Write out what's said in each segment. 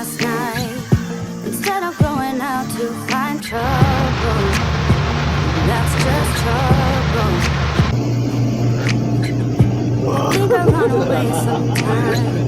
last night. Instead of going out to find trouble. That's just trouble. Think I run away sometimes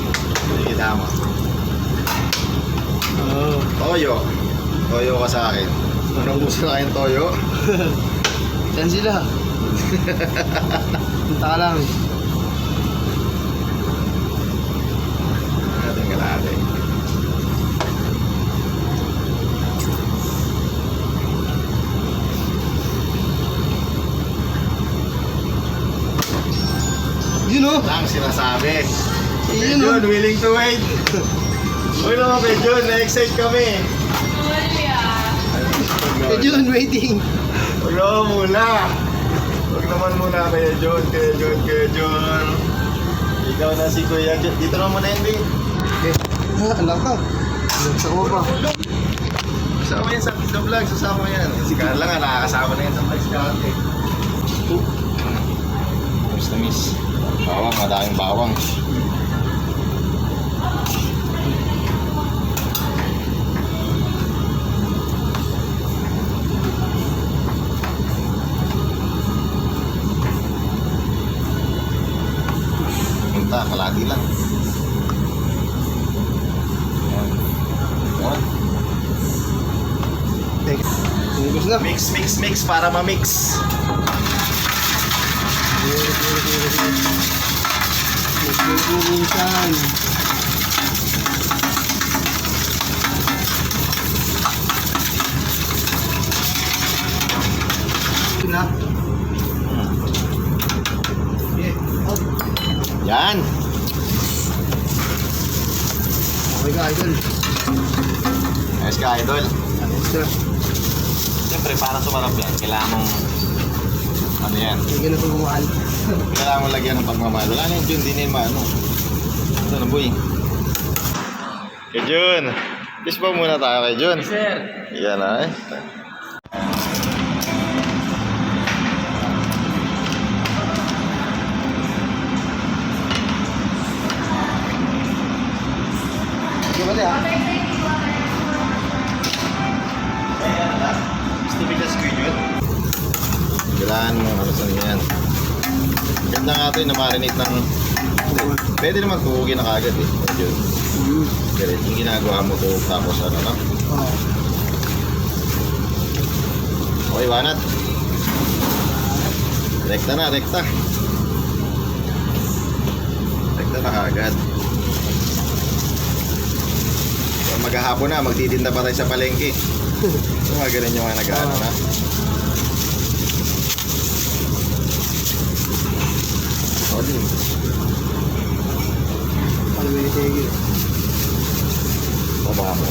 kita. Hindi kita mo. Oo. Toyo. Toyo ka sa akin. Anong gusto na kayo toyo? Saan sila? Punta ka lang. Natin ka natin. Yun o. Lang sinasabi. John, willing to wait. Uy naman, John, na-excite kami. Medyo on waiting. Huwag naman muna. Huwag naman muna kaya John, kaya John, kaya John. Ikaw na si Kuya John. Dito naman muna hindi. Okay. Ah, alam ka. Sa ko pa. Kasama yan sa, sa vlog, sasama yan. Si Carla nga, nakakasama na yan sa Vice Gante. Miss na miss. Bawang, madaming bawang. Punta, kalati lang. Tungkos na. Mix, mix, mix para ma-mix. Nagkukulisan. Ito na. Okay. Oh. Yan. Ka, idol. Ayos ka, idol. Sir, Siyempre, para sumarap yan, kailangan mong... Ano yan? na ito bumahal. Kailangan mong lagyan ng pagmamahal. Wala na yun, Jun. Di na yun maano. Ito na, boy. Kay Jun. Kiss pa muna tayo kay Jun. Sir, Yan na Yung namarinate ng... Pwede naman tuhugin na kagad eh. Hmm. Pero yung ginagawa mo tuhog tapos ano no? Oo. Okay, banat. Rekta na, rekta. Rekta na kagad. So, maghahapon na, magtitinda pa tayo sa palengke. So, mga ganun yung mga nag-ano na. O, din. Ano ba yung sige? Baba mo.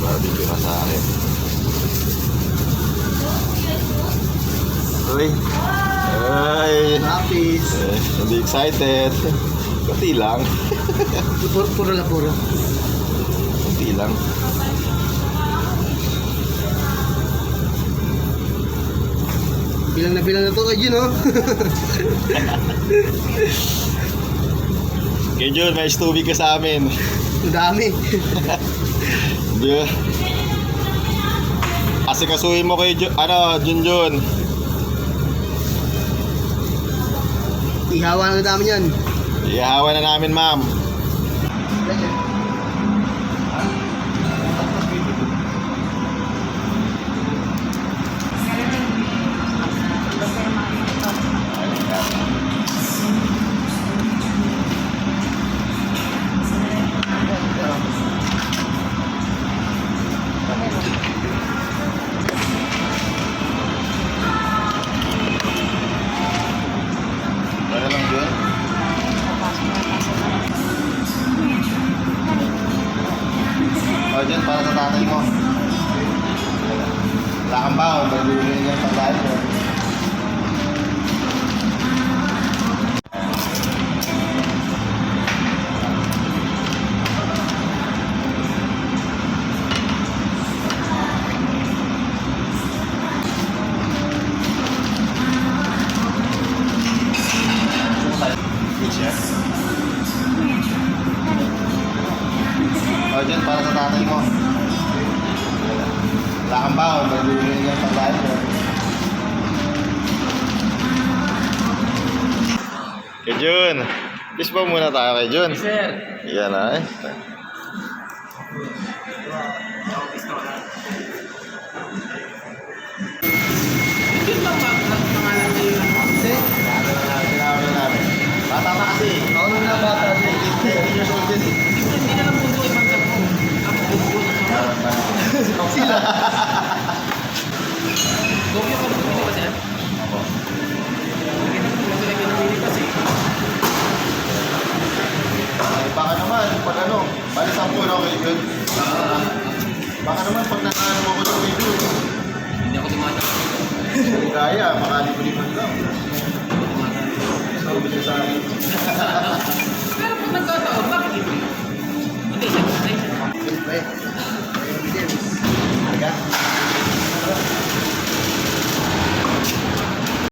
Barbecue na sa akin. Uy. Ay. Happy. Eh, hindi excited. Kunti lang. Puro, puro la puro. Kunti lang. Bilang na bilang na to kay Jun, oh. Kay Jun, may tubig ka sa amin. Ang dami. Kasi kasuhin mo kay Jun, ano, Jun Jun. Ihawa na dami yan. Ihawa na namin, ma'am. Baon, magbibigay niya sa Jun, kiss pa muna tayo kay Jun. sir. Yan na eh.